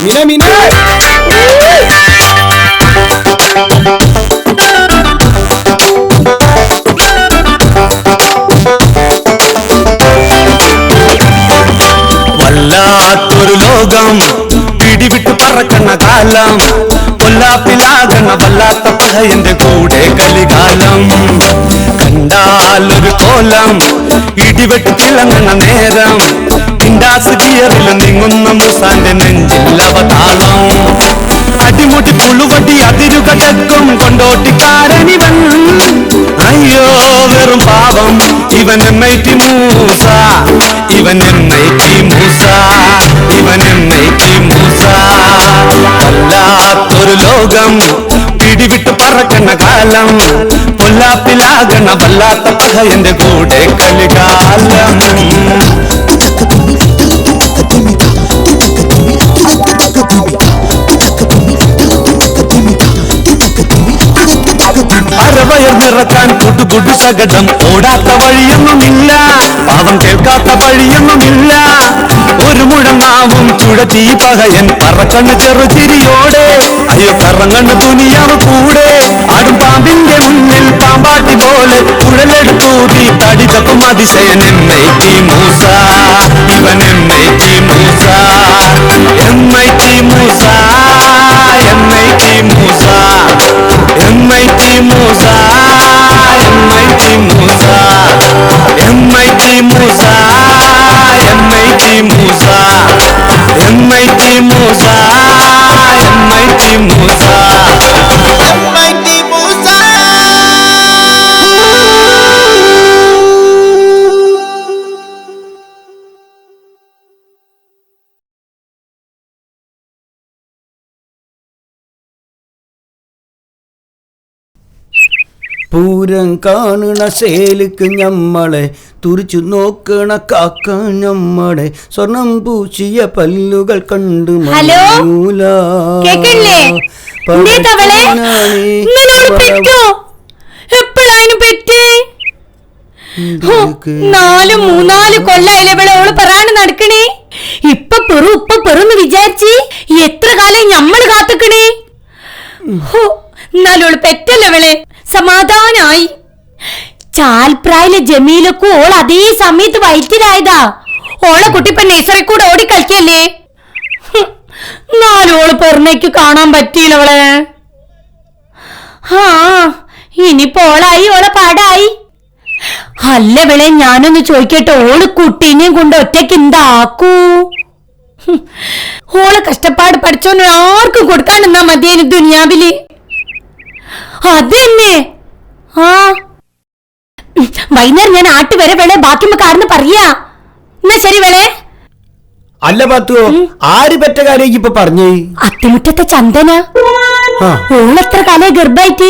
മിന മിന. വല്ലാത്തൊരു ലോകം. പിടിവിട്ട് പറക്കണ കാലം. കൊല്ലാപ്പിലാകണ വല്ലാത്ത പഴയന്റെ കൂടെ കലികാലം കണ്ടാലൊരു കോലം. ഇടിവെട്ട് തിളങ്ങണ നേരം. പിണ്ടാസ് ഗിയറിൽ നീങ്ങുന്ന മുസാന്റെ നെഞ്ച അവതാളം അടിമുടി പുളുവടി അതിരുകടക്കും കൊണ്ടോട്ടിക്കാരനിവൻ അയ്യോ വെറും പാവം ഇവൻ എമ്മൈറ്റി മൂസ. ഇവൻ എമ്മൈറ്റി മൂസ. ഇവൻ എമ്മൈറ്റി മൂസ. വല്ലാത്തൊരു ലോകം. പിടിവിട്ട് പറക്കണ കാലം. പൊല്ലാപ്പിലാകണ വല്ലാത്ത പഹയന്റെ കൂടെ കലികാലം നിറക്കാൻ കുട്ടുകുട്ടു സകടം. ഓടാത്ത വഴിയൊന്നുമില്ല. പാവം കേൾക്കാത്ത വഴിയൊന്നുമില്ല. ഒരു മുഴങ്ങാവും ചുഴറ്റി പകയൻ. പറക്കണ്ണ് ചെറുചിരിയോടെ അയ്യോ കറങ്ങണ്ണ് തുനിയാവ് കൂടെ. ആടും പാമ്പിന്റെ മുന്നിൽ പാമ്പാട്ടി പോലെ കുഴലെടുത്തൂതി. തടിച്ചപ്പം അതിശയൻ എമ്മൈറ്റി മൂസ. ഇവൻ എമ്മൈറ്റി പൂരം കാണണ സേലിക്ക് ഞമ്മളെ തുറിച്ചു നോക്കണ കാക്ക ഞമ്മടെ സ്വർണം പൂശിയ പല്ലുകൾ കണ്ടു? ഹോ, നാല് മൂന്നാൽ കൊല്ലായില്ലേ ഇവിടെ ഓൾ പറയാണ്ട് നടക്കണേ? ഇപ്പൊ പെറു ഇപ്പൊ പെറുന്ന് വിചാരിച്ച് എത്ര കാലം ഞമ്മൾ കാത്തുക്കണേ? ഓൾ പെറ്റല്ലോ ഇവളെ? സമാധാനായി. ചാൽപ്രായിലെ ജമീലൊക്കെ ഓൾ അതേ സമയത്ത് വയറ്റിലായതാ. ഓളെ കുട്ടിപ്പൻ നേസറി കൂടെ ഓടി കളിക്കല്ലേ? ഹും, എന്നാലും ഓൾ കാണാൻ പറ്റിയില്ല അവളെ. ആ ഇനിയിപ്പോ ഓളായി ഓളെ പാടായി. അല്ല വിളെ ഞാനൊന്ന് ചോദിക്കട്ടെ ഓൾ കുട്ടീനെയും കൊണ്ട് ഒറ്റയ്ക്ക് എന്താക്കൂ? ഓൾ ഓളെ കഷ്ടപ്പാട് പഠിച്ചോണ്ട് ആർക്കും കൊടുക്കാൻ നിന്നാ മതിയേനു ദുനിയാവിൽ. അതന്നെ. ആ. വൈകുന്നേരം ഞാൻ ആട്ട് വരെ വേളെ ബാക്കി കാർന്ന് പറയാ. എന്നാ ശരി വേളെ അല്ല പത്തു ആര് പെറ്റ കാര്യം ഇപ്പൊ പറഞ്ഞു? അത്തിമുറ്റത്തെ ചന്ദന. ഓളെത്ര കാലം ഗർഭായിട്ട്?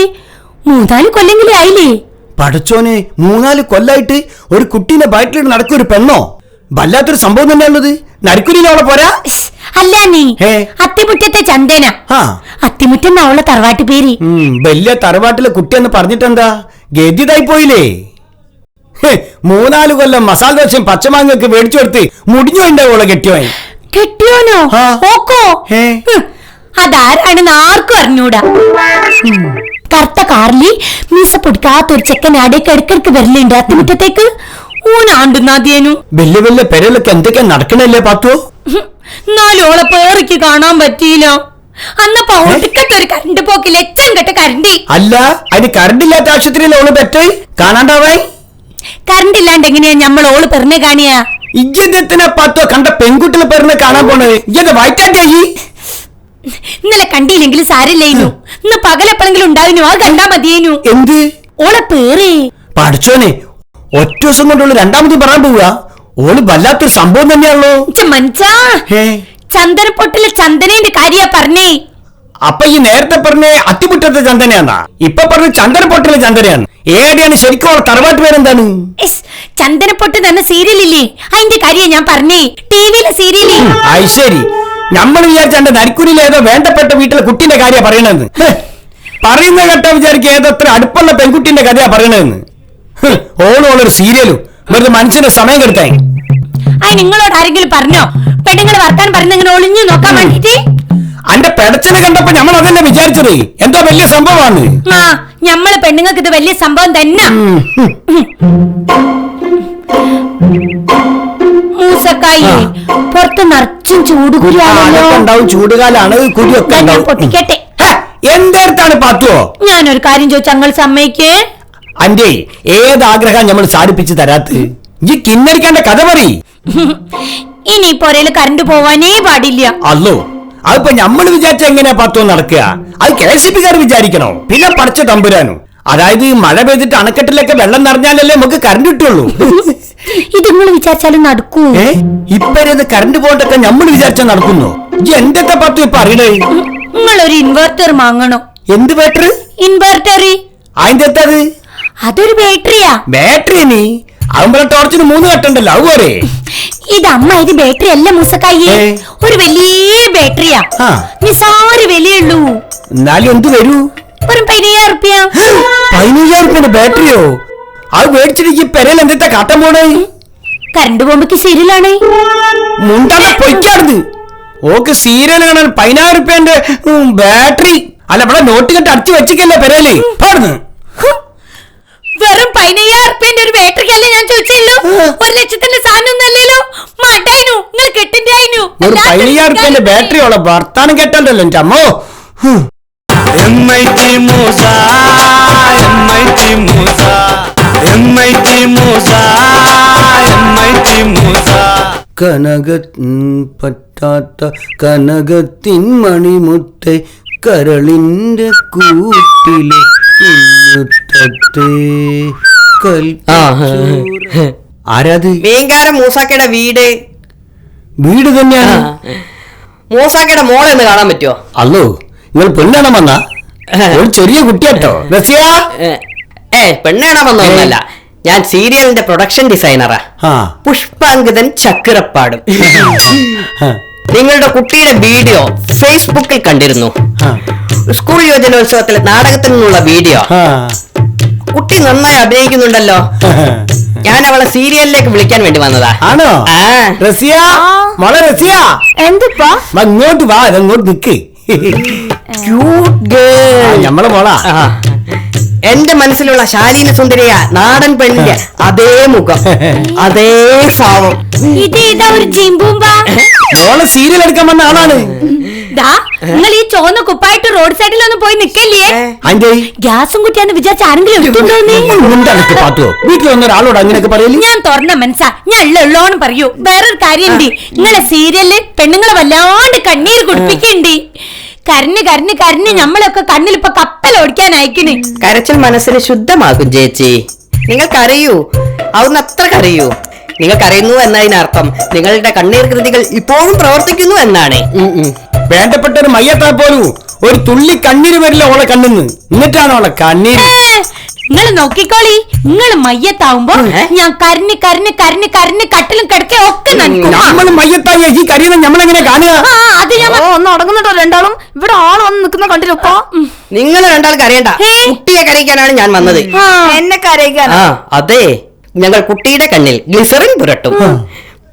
മൂന്നാൽ കൊല്ലെങ്കിലും ആയില്ലേ? പഠിച്ചോന് മൂന്നാൽ കൊല്ലായിട്ട് ഒരു കുട്ടീനെ വയറ്റിലിട്ട് നടക്കൊരു ഒരു പെണ്ണോ? വല്ലാത്തൊരു സംഭവം തന്നെയാണുള്ളത്. നരിക്കുലിനോളെ പോരാ? അല്ല നീ അത്തിമുറ്റത്തെ ചന്ദന. അത്തിമുറ്റം അവളെ തറവാട്ട് പേര്. വലിയ തറവാട്ടിലെ കുട്ടിയെന്ന് പറഞ്ഞിട്ടെന്താ? ഗതിതായി പോയില്ലേ? മൂന്നാൽ കൊല്ലം മസാല ദോശയും പച്ചമാങ്ങൊക്കെ മേടിച്ചു കൊടുത്ത് മുടിഞ്ഞു ഉണ്ടാവോളെ കെട്ടിയോൻ കെട്ടിയോനോ. ഓക്കോ? അതാരാണെന്ന് ആർക്കും അറിഞ്ഞൂടാ. കറുത്ത കാറിൽ മീസ പൊടിക്കാത്തൊരു ചെക്കൻ അടയ്ക്ക് ഇടക്കിടക്ക് വരലുണ്ട് അത്തിമുറ്റത്തേക്ക്. ഊനാണ്ടുന്നാദ്യേനു വലിയ വലിയ പെരലൊക്കെ എന്തൊക്കെയാ നടക്കണല്ലേ പാത്തോ? എന്നാലും ഓളെ പേറിക്ക് കാണാൻ പറ്റിയില്ല. അന്നപ്പോ ഒടുക്കത്തെ ഒരു കരണ്ട് പോക്കിൽ ലച്ചം കെട്ട കരണ്ടി അല്ല അതിന് കറണ്ടില്ലാത്ത ആശുപത്രിയിൽ ഓൾ പെറ്റ് കാണാണ്ടാവായി കറണ്ട് ഇല്ലാണ്ട് എങ്ങനെയാ നമ്മൾ ഓൾ പെറിനെ കാണിയാ? ഇജ്ജത്തിനെ പാത്തോ കണ്ട പെൺകുട്ടികൾ പെറിനെ കാണാൻ പോണത് ഇജ്ജന്റെ വയറ്റാണ്ടായി ഇന്നലെ കണ്ടില്ലെങ്കിലും സാരില്ലേനു ഇന്ന് പകലെപ്പോഴെങ്കിലും ഉണ്ടാവിനു അത് കണ്ടാ മതിയേനു. എന്ത്? ഓളെ പേറേ. പഠിച്ചോനെ ഒറ്റ ദിവസം കൊണ്ടുള്ള രണ്ടാമത് പറയാൻ പോവുക. ഓൾ വല്ലാത്തൊരു സംഭവം തന്നെയാണല്ലോ. മനുഷ്യാ ചന്ദനപ്പൊട്ടിലെ ചന്ദനേന്റെ കാര്യ പറഞ്ഞേ. അപ്പൊ ഈ നേരത്തെ പറഞ്ഞ അത്തിമുറ്റത്തെ ചന്ദനയാന്നാ. ഇപ്പൊ പറഞ്ഞ ചന്ദനപ്പൊട്ടിലെ ചന്ദനയാണ്. ഏടെയാണ് ശരിക്കും അവളെ തറവാട്ട് പേരെന്താണ്? ചന്ദനപ്പൊട്ട് തന്നെ സീരിയലില്ലേ? അതിന്റെ കാര്യ ഞാൻ പറഞ്ഞേ. ടിവിയിലെ സീരിയൽ. ശരി. നമ്മൾ വിചാരിച്ച എന്റെ നരിക്കുരിയിൽ ഏതോ വേണ്ടപ്പെട്ട വീട്ടിലെ കുട്ടിന്റെ കാര്യ പറയണെന്ന് പറയുന്ന കേട്ട വിചാരിക്കുക ഏതോ അത്ര അടുപ്പുള്ള പെൺകുട്ടിന്റെ കഥയാ പറയണെന്ന് ഒരു സീരിയലും വെറുതെ മനുഷ്യന്റെ സമയം കെടുത്തായി അത് നിങ്ങളോട് ആരെങ്കിലും പറഞ്ഞോ? പെണ്ണുങ്ങൾ വർത്താൻ പറഞ്ഞ ഇങ്ങനെ ഒളിഞ്ഞു നോക്കാൻ വേണ്ടിട്ട്? അന്റെ പെടച്ചനെ കണ്ടപ്പോ നമ്മൾ അതന്നെ വിചാരിച്ചത്. എന്താ വലിയ സംഭവമാണ്? ആ ഞമ്മൾ പെണ്ണുങ്ങൾക്ക് ഇത് വലിയ സംഭവം തന്നെ. മൂസക്കായി പുറത്ത് നിറച്ച അത്യാവശ്യം ആ, ചൂടുകുരുവാണല്ലോ അതൊക്കെ ഉണ്ടാവും. ചൂടുകാലാണ് കുടിയൊക്കെ ഞാൻ ഉണ്ടാവും. പൊട്ടിക്കട്ടെ. എന്തേർത്താണ് പാത്തുവോ? ഞാനൊരു കാര്യം ചോദിച്ചാൽ അങ്ങൾ സമ്മതിക്കേ? അന്റെ ആഗ്രഹം നമ്മൾ സാധിപ്പിച്ചു തരാത്ത്? ഈ കിന്നരിക്കാന്റെ കഥ പറ ഇനി പൊരയിൽ കറണ്ട് പോവാനേ പാടില്ല. അല്ലോ അതിപ്പോ നമ്മൾ വിചാരിച്ച എങ്ങനെയാ പത്തോ നടക്കുക? അത് കെ എസ് കാർ വിചാരിക്കണോ? പിന്നെ പടച്ച തമ്പുരാനോ. അതായത് ഈ മഴ പെയ്തിട്ട് അണക്കെട്ടിലൊക്കെ വെള്ളം നിറഞ്ഞാലല്ലേ നമുക്ക് കറണ്ട് കിട്ടുള്ളൂ? ഇത് നിങ്ങൾ വിചാരിച്ചാലും നടക്കൂ. ഇപ്പരത് കറണ്ട് പോകണ്ടൊക്കെ നമ്മൾ വിചാരിച്ചാൽ നടക്കുന്നു. എന്റെ പത്തു ഇപ്പൊ അറിയണേ? നിങ്ങൾ ഒരു ഇൻവെർട്ടർ വാങ്ങണോ എന്ത് ബാറ്ററി ഇൻവെർട്ടർ അതിന്റെ എത്തത് അതൊരു ബാറ്ററിയാ. ബാറ്ററി നീ? അമ്പല ടോർച്ചിന് മൂന്ന് കട്ടുണ്ടല്ലോ അത് പോരെ. ഇത് അമ്മ ഇത് ബാറ്ററി അല്ല മൂസക്കായി. ഒരു വലിയ ബാറ്ററിയാ. നിസാര വിലയുള്ളൂ. എന്നാലും എന്ത് വരൂ? ഒരു പതിനയ്യായിരം റുപ്യ. പതിനയ്യായിരം റുപ്യയുടെ ബാറ്ററിയോ? അത് മേടിച്ചിട്ട് പെരയിൽ എന്തിട്ടാ കാട്ടം പോണേ? കറണ്ട് പോകുമ്പോ സീരിയലാണ്. മുണ്ടാതെ പൊയ്ക്കാറുത് ഓക്ക് സീരിയൽ കാണാൻ പതിനായിരം റുപ്യന്റെ ബാറ്ററി. അല്ല ഇവിടെ നോട്ട് കെട്ട് അടിച്ചു വെച്ചിക്കല്ലേ പെരയിൽ പാടുന്നു. വെറും പതിനയ്യായിരം റുപ്യന്റെ ഒരു ബാറ്ററിക്കല്ലേ ഞാൻ ചോദിച്ചല്ലോ? ഒരു ലക്ഷത്തിന്റെ സാധനം ഒന്നല്ലല്ലോ മടയനു നിങ്ങൾ കെട്ടിന്റെ ആയിനു ഒരു പതിനയ്യായിരം റുപ്യന്റെ ബാറ്ററി ഉള്ള വർത്താനം കേട്ടല്ലോ എന്റെ അമ്മോ. ഹും. M I T Moosa M I T Moosa M I T Moosa M I T Moosa കനക പറ്റാത്ത കനകത്തിൻ മണിമുത്തെ കരളിന്റെ കൂട്ടിലെ. ആരാത്? മീൻകാരൻ മൂസാക്കയുടെ വീട്. വീട് തന്നെയാണ്. മൂസാക്കയുടെ മോളെ ഒന്ന് കാണാൻ പറ്റുമോ അല്ലോ നിങ്ങൾ പെണ്ണാണം വന്ന? ഒരു ചെറിയ കുട്ടിയാട്ടോ. ഏ, പെണ്ണേണ വന്നൊന്നല്ല ഞാൻ സീരിയലിന്റെ പ്രൊഡക്ഷൻ ഡിസൈനറാ. പുഷ്പാങ്കിതൻ ചക്കിറപ്പാടും നിങ്ങളുടെ കുട്ടിയുടെ വീഡിയോ ഫേസ്ബുക്കിൽ കണ്ടിരുന്നു. സ്കൂൾ യുവജനോത്സവത്തിൽ നാടകത്തിൽ നിന്നുള്ള വീഡിയോ. കുട്ടി നന്നായി അഭിനയിക്കുന്നുണ്ടല്ലോ. ഞാൻ അവളെ സീരിയലിലേക്ക് വിളിക്കാൻ വേണ്ടി വന്നതാ. ആണോ. റസിയ? മോളെ റസിയ? എന്തിപ്പാ? വാ, ഇങ്ങോട്ട് വാ അങ്ങോട്ട് നിക്ക്. ആ, ഞമ്മളെ മോളാ. എന്റെ മനസ്സിലുള്ള ശാലീന സുന്ദരിയ നാടൻ പെണ്ണിന്റെ അതേ മുഖം അതേ ഭാവം. ഇത് ഇതാ ഒരു ജിംബൂമ്പാ മോളെ സീരിയൽ എടുക്കാൻ വന്ന ആളാണ്. നിങ്ങൾ ഈ ചോന്ന കുപ്പായിട്ട് റോഡ് സൈഡിൽ ഒന്ന് പോയി നിക്കല്ലേ? ഗ്യാസും കുറ്റിയാന്ന് വിചാരിച്ച ആരെങ്കിലും അങ്ങനെയൊക്കെ പറയൽ? ഞാൻ തുറന്ന മനസ്സാ. ഞാൻ ഉള്ളോണം പറയൂ. വേറൊരു കാര്യണ്ട് നിങ്ങളെ സീരിയലിൽ പെണ്ണുങ്ങളെ വല്ലാണ്ട് കണ്ണീര് കുടിപ്പിക്കണ്ടി. കരഞ്ഞ് കരഞ്ഞ് കരഞ്ഞ് നമ്മളൊക്കെ കണ്ണിൽ ഇപ്പൊ കപ്പൽ ഓടിക്കാൻ അയക്കണ്. കരച്ചൽ മനസ്സിന് ശുദ്ധമാകും ചേച്ചി. നിങ്ങൾക്കറിയൂ അതൊന്ന് അത്ര കരയൂ നിങ്ങൾക്കറിയുന്നു എന്നതിനർത്ഥം നിങ്ങളുടെ കണ്ണീർ കൃതികൾ ഇപ്പോഴും പ്രവർത്തിക്കുന്നു എന്നാണ്. വേണ്ടപ്പെട്ട ഒരു മയ്യത്താ പോലും ഒരു തുള്ളി കണ്ണീര് വരില്ല ഓളെ കണ്ണിന്ന്. എന്നിട്ടാണ് ഓളെ കണ്ണീര്. നിങ്ങൾ നോക്കിക്കോളി. നിങ്ങൾ മയ്യത്താവുമ്പോ? ഞാൻ കരഞ്ഞ് കരഞ്ഞ് കരഞ്ഞ് കരഞ്ഞ് കട്ടിലും കിടക്കെ ഒക്കെ നമ്മൾ മയ്യത്തായി ഈ കരിയുന്ന നമ്മളെങ്ങനെ കാണുക? അത് ഞാൻ ഒന്ന് അടങ്ങുന്നുണ്ടോ രണ്ടാളും? ഇവിടെ ആൾ വന്ന് നിൽക്കുന്ന കണ്ടില്ലപ്പോ നിങ്ങൾ രണ്ടാൾക്ക് അറിയണ്ട? കുട്ടിയെ കരയിക്കാനാണ് ഞാൻ വന്നത്. എന്നെ കരയിക്കാൻ അതെ. ഞങ്ങൾ കുട്ടിയുടെ കണ്ണിൽ ഗ്ലിസറിൻ പുരട്ടും.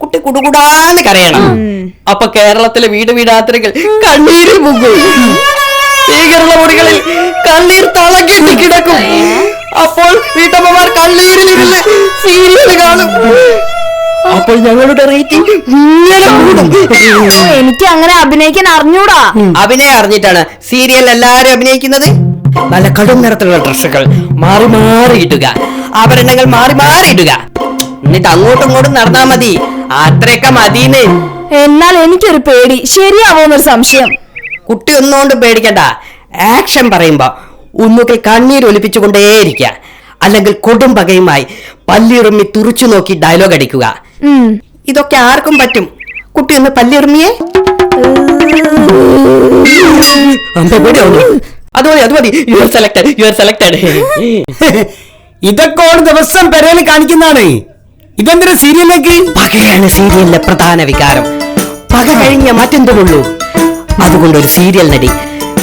കുട്ടി കുടുകുടാന്ന് കരയണം. അപ്പൊ കേരളത്തിലെ വീട് വീടാത്രികൾ കണ്ണീരിൽ മുങ്ങും. ഭീകരണ മുറികളിൽ കണ്ണീർ തളകെട്ടി കിടക്കും. അപ്പോൾ വീട്ടമ്മമാർ കണ്ണീരിലിരുന്ന് സീരിയൽ കാണും. അപ്പോൾ ഞങ്ങളുടെ റേറ്റിംഗ് ഇങ്ങനെ കൂടും. എനിക്ക് അങ്ങനെ അഭിനയിക്കാൻ അറിഞ്ഞൂടാ. അഭിനയം അറിഞ്ഞിട്ടാണ് സീരിയൽ എല്ലാരും അഭിനയിക്കുന്നത്. നല്ല കടും നിറത്തിലുള്ള ഡ്രസ്സുകൾ മാറി മാറി ഇടുക. ആഭരണങ്ങൾ മാറി മാറി ഇടുക. എന്നിട്ട് അങ്ങോട്ടും ഇങ്ങോട്ടും നടന്നാ മതി. അത്രയൊക്കെ മതിന്ന് എന്നാൽ എനിക്കൊരു പേടി. ശരിയാവോന്നൊരു സംശയം. കുട്ടി ഒന്നുകൊണ്ടും പേടിക്കണ്ട. ആക്ഷൻ പറയുമ്പോ ഒന്നുകിൽ കണ്ണീർ ഒലിപ്പിച്ചുകൊണ്ടേയിരിക്കുക അല്ലെങ്കിൽ കൊടുംപകയുമായി പല്ലിറുമ്മി തുറച്ചു നോക്കി ഡയലോഗ് അടിക്കുക. ഇതൊക്കെ ആർക്കും പറ്റും. കുട്ടി ഒന്ന് പല്ലിറുമ്മിയെ അമ്പ പേടിയാവുന്നു അത് മതി അത് മതി. You are selected you are selected ഇതൊക്കെ ഓരോ ദിവസം പെരയിൽ കാണിക്കുന്നതാണ്. ഇതെന്തൊരു സീരിയലൊക്കെ പകയാണ് സീരിയലിലെ പ്രധാന വികാരം. പക കഴിഞ്ഞ മറ്റെന്തുമുള്ളൂ അതുകൊണ്ട് ഒരു സീരിയൽ നടി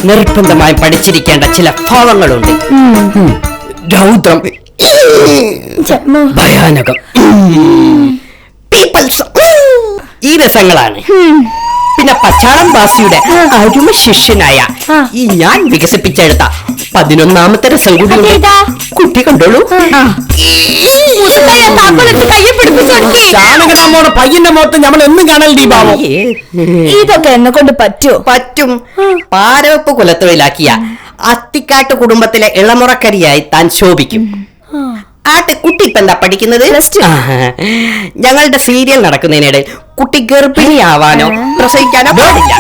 നിർബന്ധമായി പഠിച്ചിരിക്കേണ്ട ചില ഭാവങ്ങളുണ്ട്. രൗദ്രം ഭയാനകം. പീപ്പിൾസ് ഈ രസങ്ങളാണ്. പിന്നെ പച്ചാളം ബാസിയുടെ അരുമ ശിഷ്യനായ ഈ ഞാൻ വികസിപ്പിച്ചെടുത്ത പതിനൊന്നാമത്തെ രസം കൂടി. കുട്ടി കണ്ടോളൂ. ചാണകരാമോടെ പയ്യന്റെ മുഖത്ത് നമ്മൾ എന്നും കാണലുണ്ട് ഈ ഇതൊക്കെ എന്നെ കൊണ്ട് പറ്റുമോ പറ്റും. പാരവെപ്പ് കുലത്തൊഴിലാക്കിയ അത്തിക്കാട്ട് കുടുംബത്തിലെ ഇളമുറക്കരിയായി താൻ ശോഭിക്കും. ആട്ടെ കുട്ടി ഇപ്പൊ എന്താ പഠിക്കുന്നത്? ഞങ്ങളുടെ സീരിയൽ നടക്കുന്നതിനിടെ കുട്ടി ഗർഭിണിയാവാനോ പ്രസവിക്കാനോ പാടില്ല.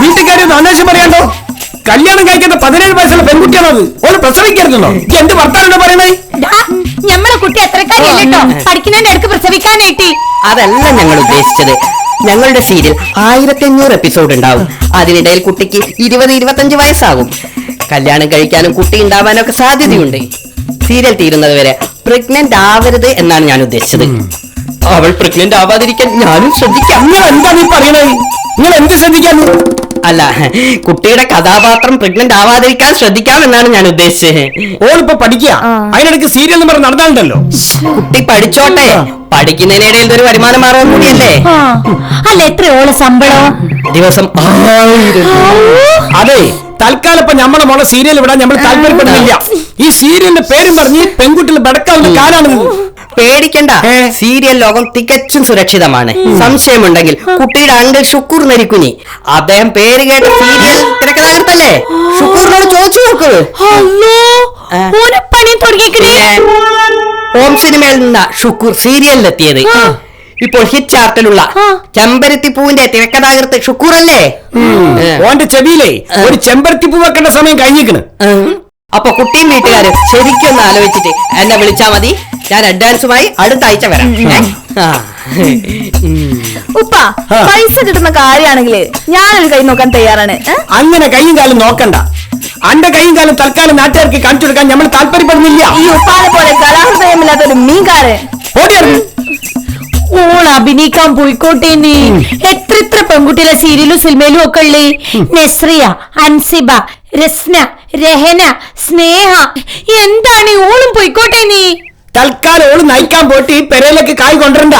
വീട്ടുകാരി ഒന്ന് അന്വേഷണം പറയാണ്ടോ? കല്യാണം കഴിക്കുന്ന പതിനേഴ് വയസ്സുള്ള പെൺകുട്ടിയാണത്. പ്രസവിക്കരുതെന്നോ എന്ത് വർത്താനോ പറയണേ ഞമ്മളെ കുട്ടി അത്രക്കാരില്ലോ പഠിക്കുന്നതിന്റെ അടുക്ക് പ്രസവിക്കാനായിട്ട്. അതല്ല ഞങ്ങൾ ഉദ്ദേശിച്ചത്. ഞങ്ങളുടെ സീരിയൽ ആയിരത്തി അഞ്ഞൂറ് എപ്പിസോഡ് ഉണ്ടാവും. അതിനിടയിൽ കുട്ടിക്ക് ഇരുപത് ഇരുപത്തഞ്ച് വയസ്സാകും. കല്യാണം കഴിക്കാനും കുട്ടി ഉണ്ടാവാനും ഒക്കെ സാധ്യതയുണ്ട്. സീരിയൽ തീരുന്നത് വരെ പ്രഗ്നന്റ് ആവരുത് എന്നാണ് ഞാൻ ഉദ്ദേശിച്ചത്. അവൾ പ്രഗ്നന്റ് ആവാതിരിക്കാൻ ഞാനും ശ്രദ്ധിക്കാം. നിങ്ങൾ എന്താ നീ പറയണേ നിങ്ങൾ എന്ത് ശ്രദ്ധിക്കാന്ന് അല്ല കുട്ടിയുടെ കഥാപാത്രം പ്രഗ്നന്റ് ആവാതിരിക്കാൻ ശ്രദ്ധിക്കാം എന്നാണ് ഞാൻ ഉദ്ദേശിച്ചത്. ഓളിപ്പോ പഠിക്കുക അതിനിടയ്ക്ക് സീരിയൽ ഒന്നും പറഞ്ഞ് നടന്നാലുണ്ടല്ലോ? കുട്ടി പഠിച്ചോട്ടെ. പഠിക്കുന്നതിനിടയിൽ ഒരു വരുമാന മാർഗം കൂടിയല്ലേ? അല്ല എത്രയോളം ശമ്പളം? ദിവസം അതെ. തൽക്കാലം ഇപ്പൊ നമ്മളെ മോളെ സീരിയൽ വിടാൻ നമ്മൾ താല്പര്യപ്പെടുന്നില്ല. ഈ സീരിയലിന്റെ പേരും പറഞ്ഞ് പെൺകുട്ടികൾ ബടക്കാവുന്ന കാലാണ് പേടിക്കണ്ട. സീരിയൽ ലോകം തികച്ചും സുരക്ഷിതമാണ്. സംശയമുണ്ടെങ്കിൽ കുട്ടിയുടെ അങ്കിൾ ഷുക്കൂർ നരിക്കുനി. അദ്ദേഹം പേര് കേട്ട സീരിയൽ തിരക്കഥാകൃത്തല്ലേ ഷുക്കൂറിനോട് ചോദിച്ചു നോക്കൂ. ഹോം സിനിമയിൽ നിന്നാ ഷുക്കൂർ സീരിയലിലെത്തിയത്. ഇപ്പോൾ ഹിറ്റ് ചാർട്ടിലുള്ള ആ. ചെമ്പരത്തി പൂവിന്റെ തിരക്കഥാകൃത്ത് ഷുക്കൂർ അല്ലേ? ഓന്റെ ചെവിയിലേ ഒരു ചെമ്പരത്തി പൂ വെക്കേണ്ട സമയം കഴിഞ്ഞിരിക്കണ്. അപ്പൊ കുട്ടിയും വീട്ടുകാരും ശരിക്കും ഒന്ന് ആലോചിച്ചിട്ട് എന്നെ വിളിച്ചാ മതി. ഞാൻ അഡ്വാൻസുമായി അടുത്ത ആഴ്ച വരാം. ഉപ്പ പൈസ കിട്ടുന്ന കാര്യമാണെങ്കിൽ ഞാനൊരു കൈ നോക്കാൻ തയ്യാറാണ്. അങ്ങനെ കൈയും കാലും നോക്കണ്ട. അന്റെ കൈയും കാലം തൽക്കാലം നാട്ടുകാർക്ക് കാണിച്ചു കൊടുക്കാൻ നമ്മൾ താല്പര്യപ്പെടുന്നില്ല. ഈ ഉപ്പാനെ പോലെ കലാഹൃദയമില്ലാത്ത ഒരു മീൻകാരൻ. ഓടിയിറങ്ങ്. ഓൾ അഭിനയിക്കാൻ പോയിക്കോട്ടേന്ന്. എത്ര എത്ര പെൺകുട്ടികളെ സീരിയലും സിനിമയിലും ഒക്കെ ഉള്ളേ. നെസ്രിയ അൻസിബ രസ്ന രഹന സ്നേഹ എന്താണ് ഓളും പോയിക്കോട്ടെ നീ തൽക്കാലം ഓൾ നയിക്കാൻ പോയിട്ട് ഈ പെരയിലേക്ക് കായ് കൊണ്ടുവരണ്ട.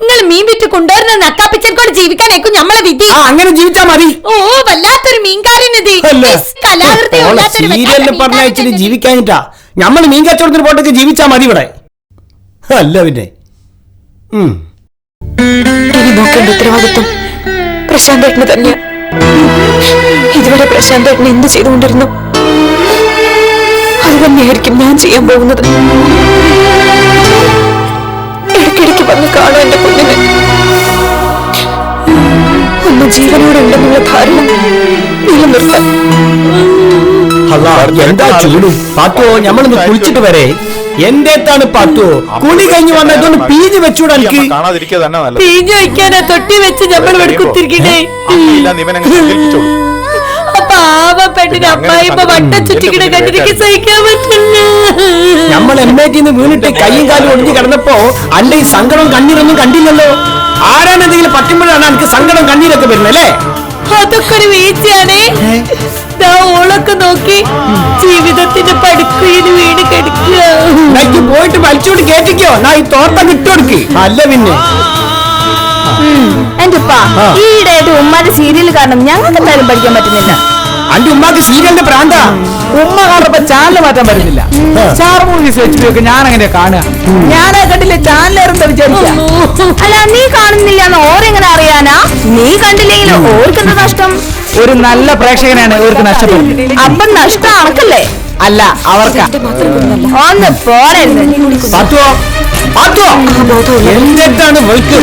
നിങ്ങൾ മീൻ വിറ്റ് കൊണ്ടുവരുന്ന നക്കാപ്പിച്ചൻ കൊണ്ട് ജീവിക്കാനേക്കും നമ്മളെ വിധി. ആ അങ്ങനെ ജീവിച്ചാ മതി. ഓ വല്ലാത്തൊരു മീൻകാരനിത് സീരിയലിൽ ജീവിക്കാനിട്ടാ. നമ്മൾ മീൻ കച്ചവടത്തിന് പോട്ടൊക്കെ ജീവിച്ചാ മതി ഇവിടെ. അല്ല പിന്നെ. ഇനി നോക്കേണ്ട ഉത്തരവാദിത്വം പ്രശാന്ത് ഏട്ടന് തന്നെയാ. ഇതുവരെ പ്രശാന്ത് ഏട്ടൻ എന്ത് ചെയ്തുകൊണ്ടിരുന്നു? അത് തന്നെയായിരിക്കും ഞാൻ ചെയ്യാൻ പോകുന്നത്. ഇടയ്ക്കിടയ്ക്ക് വന്ന് കാണാൻ എന്റെ കുഞ്ഞിനെ ഒന്ന് ജീവനോടുണ്ടെന്നുള്ള ധാരണ നിലനിർത്താൻ. അല്ലാ, എന്താ ചൂടും? പാത്തുവോ ഞമ്മളൊന്ന് കുളിച്ചിട്ട് വരെ. എന്തേത്താണ് പത്തു കുളി കഴിഞ്ഞു വന്ന പീഞ്ഞു വെച്ചൂടാ എനിക്ക്. കാണാതിരിക്കുക തന്നെ നല്ലത്. പീഞ്ഞു വയ്ക്കാനാ തൊട്ടി വെച്ച് നമ്മൾ ഇവിടെ കുത്തിരിക്കണേ. അമ്മയില്ല ഇവനങ്ങ് സങ്കല്പിച്ചോളൂ പാവപ്പെട്ടിന് അമ്മായിപ്പ വട്ട ചുറ്റിക്കിട കണ്ടിരിക്കും സഹിക്കാൻ പറ്റില്ല. നമ്മൾ എമ്മേറ്റിന്ന് വീണിട്ട് കൈയും കാലും ഒടിഞ്ഞു കിടന്നപ്പോ അന്റെ ഈ സങ്കടം കണ്ണീരൊന്നും കണ്ടില്ലല്ലോ. ആരാണ് എന്തെങ്കിലും പറ്റുമ്പോഴാണ് എനിക്ക് സങ്കടം കണ്ണീരൊക്കെ വരുന്നത് അല്ലേ? അതൊക്കെ ഒരു വീഴ്ചയാണേ. ഓളൊക്കെ നോക്കി ജീവിതത്തിന്റെ പടുക്കയിൽ വീണ് കിടക്കുക. പോയിട്ട് വലിച്ചോട് കേട്ടിക്കോ നാ ഈ തോർത്ത കിട്ടുകൊടുക്ക് അല്ല പിന്നെ. എന്റെ ഉപ്പ. ഈയിടെയായിട്ട് ഉമ്മാന്റെ സീരിയൽ കാരണം ഞങ്ങൾക്ക് എന്തായാലും പഠിക്കാൻ പറ്റുന്നില്ല. അന്റെ ഉമ്മാക്ക് സീരിയലിന്റെ പ്രാന്താ? ഉമ്മ കാണുമ്പോ ചാനൽ മാറ്റാൻ പറ്റുന്നില്ല. സ്റ്റാർ മൂവീസ് എച്ച് ഒക്കെ ഞാൻ അങ്ങനെ കാണുക ഞാനാ കണ്ടില്ലേ ചാനലേറെന്താ വിചാരിക്കുക. അല്ല നീ കാണുന്നില്ല ഓരെങ്ങനെ അറിയാനാ? നീ കണ്ടില്ലെങ്കിലും ഓർക്കുന്ന നഷ്ടം? ഒരു നല്ല പ്രേക്ഷകനാണ് ഇവർക്ക് നഷ്ടം അപ്പൊ നഷ്ടം അണക്കല്ലേ അല്ല അവർക്ക്. ഒന്ന് പോരായിരുന്നു പാത്തുവോ? പാത്തുവോ? എന്താണ് വെളുക്ക്?